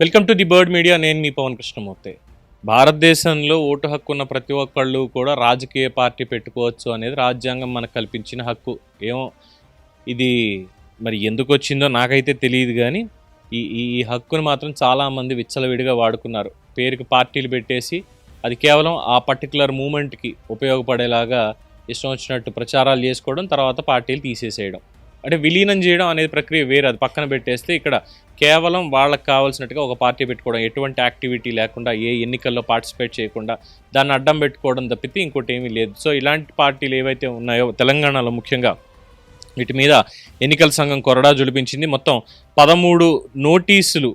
Welcome to the Bird Media. నేను మీ పవన్ కృష్ణమూర్తి. భారతదేశంలో ఓటు హక్కు ఉన్న ప్రతి ఒక్కళ్ళు కూడా రాజకీయ పార్టీ పెట్టుకోవచ్చు అనేది రాజ్యాంగం మనకు కల్పించిన హక్కు. ఏమో ఇది మరి ఎందుకు వచ్చిందో నాకైతే తెలియదు కానీ ఈ ఈ హక్కును మాత్రం చాలామంది విచ్చలవిడిగా వాడుకున్నారు. పేరుకి పార్టీలు పెట్టేసి అది కేవలం ఆ పర్టికులర్ మూమెంట్కి ఉపయోగపడేలాగా ఇష్టం వచ్చినట్టు ప్రచారాలు చేసుకోవడం తర్వాత పార్టీలు తీసేసేయడం. అంటే విలీనం చేయడం అనేది ప్రక్రియ వేరే. అది పక్కన పెట్టేస్తే ఇక్కడ కేవలం వాళ్ళకి కావాల్సినట్టుగా ఒక పార్టీ పెట్టుకోవడం ఎటువంటి యాక్టివిటీ లేకుండా ఏ ఎన్నికల్లో పార్టిసిపేట్ చేయకుండా దాన్ని అడ్డం పెట్టుకోవడం తప్పితే ఇంకోటి ఏమీ లేదు. సో ఇలాంటి పార్టీలు ఏవైతే ఉన్నాయో తెలంగాణలో ముఖ్యంగా వీటి మీద ఎన్నికల సంఘం కొరడా జుడిపించింది మొత్తం పదమూడు నోటీసులు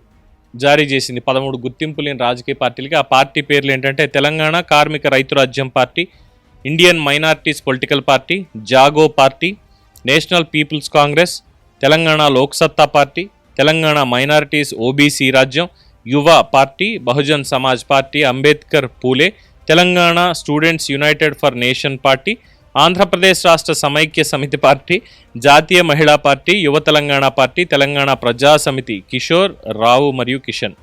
జారీ చేసింది. పదమూడు గుర్తింపు లేని రాజకీయ పార్టీలకి. ఆ పార్టీ పేర్లు ఏంటంటే Telangana Karmika Rythu Rajyam Party Indian Minorities Political Party Jago Party National People's Congress Telangana Loksatta Party Telangana Minorities OBC Rajyam Yuva Party Bahujan Samaj Party Ambedkar Phule Telangana Students United for Nation Party Andhra Pradesh Rashtra Samaikya Samiti party జాతీయ మహిళా party యువ Telangana party Telangana ప్రజా సమితి కిషోర్ రావు మరియు కిషన్.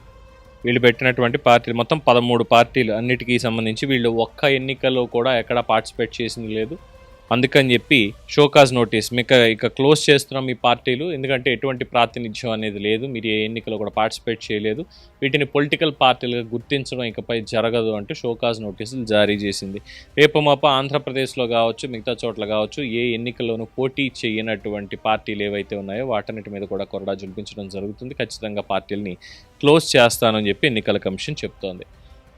వీళ్ళు పెట్టినటువంటి పార్టీలు మొత్తం పదమూడు పార్టీలు. అన్నిటికీ సంబంధించి వీళ్ళు ఒక్క ఎన్నికల్లో కూడా ఎక్కడ పార్టిసిపేట్ చేసింది లేదు. అందుకని చెప్పి షోకాజ్ నోటీస్. మీకు ఇక క్లోజ్ చేస్తున్నాం ఈ పార్టీలు. ఎందుకంటే ఎటువంటి ప్రాతినిధ్యం అనేది లేదు. మీరు ఏ ఎన్నికలో కూడా పార్టిసిపేట్ చేయలేదు. వీటిని పొలిటికల్ పార్టీలుగా గుర్తించడం ఇకపై జరగదు అంటూ షోకాజ్ నోటీసులు జారీ చేసింది. రేపమాప ఆంధ్రప్రదేశ్లో కావచ్చు మిగతా చోట్ల కావచ్చు ఏ ఎన్నికల్లోనూ పోటీ చేయనటువంటి పార్టీలు ఏవైతే ఉన్నాయో వాటన్నిటి మీద కూడా కొరడా జులిపించడం జరుగుతుంది. ఖచ్చితంగా పార్టీలని క్లోజ్ చేస్తానని చెప్పి ఎన్నికల కమిషన్ చెప్తోంది.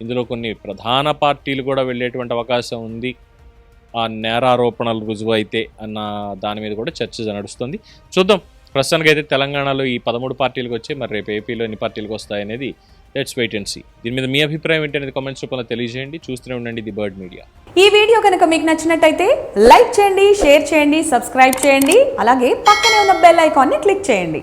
ఇందులో కొన్ని ప్రధాన పార్టీలు కూడా వెళ్ళేటువంటి అవకాశం ఉంది. ఆ నేరారోపణలు రుజువు అయితే అన్న దాని మీద కూడా చర్చ నడుస్తుంది. చూద్దాం. ప్రస్తుతానికి అయితే తెలంగాణలో ఈ పదమూడు పార్టీలకు వచ్చి మరి రేపు ఏపీలో ఎన్ని పార్టీలకు వస్తాయనేది లెట్స్ వెయిట్ అండ్ సీ దీని మీద మీ అభిప్రాయం ఏంటనేది కామెంట్స్ రూపంలో తెలియజేయండి. చూస్తూనే ఉండండి ది బర్డ్ మీడియా. ఈ వీడియో కనుక మీకు నచ్చినట్టయితే లైక్ చేయండి షేర్ చేయండి సబ్స్క్రైబ్ చేయండి అలాగే పక్కనే ఉన్న బెల్ ఐకాన్ని క్లిక్ చేయండి.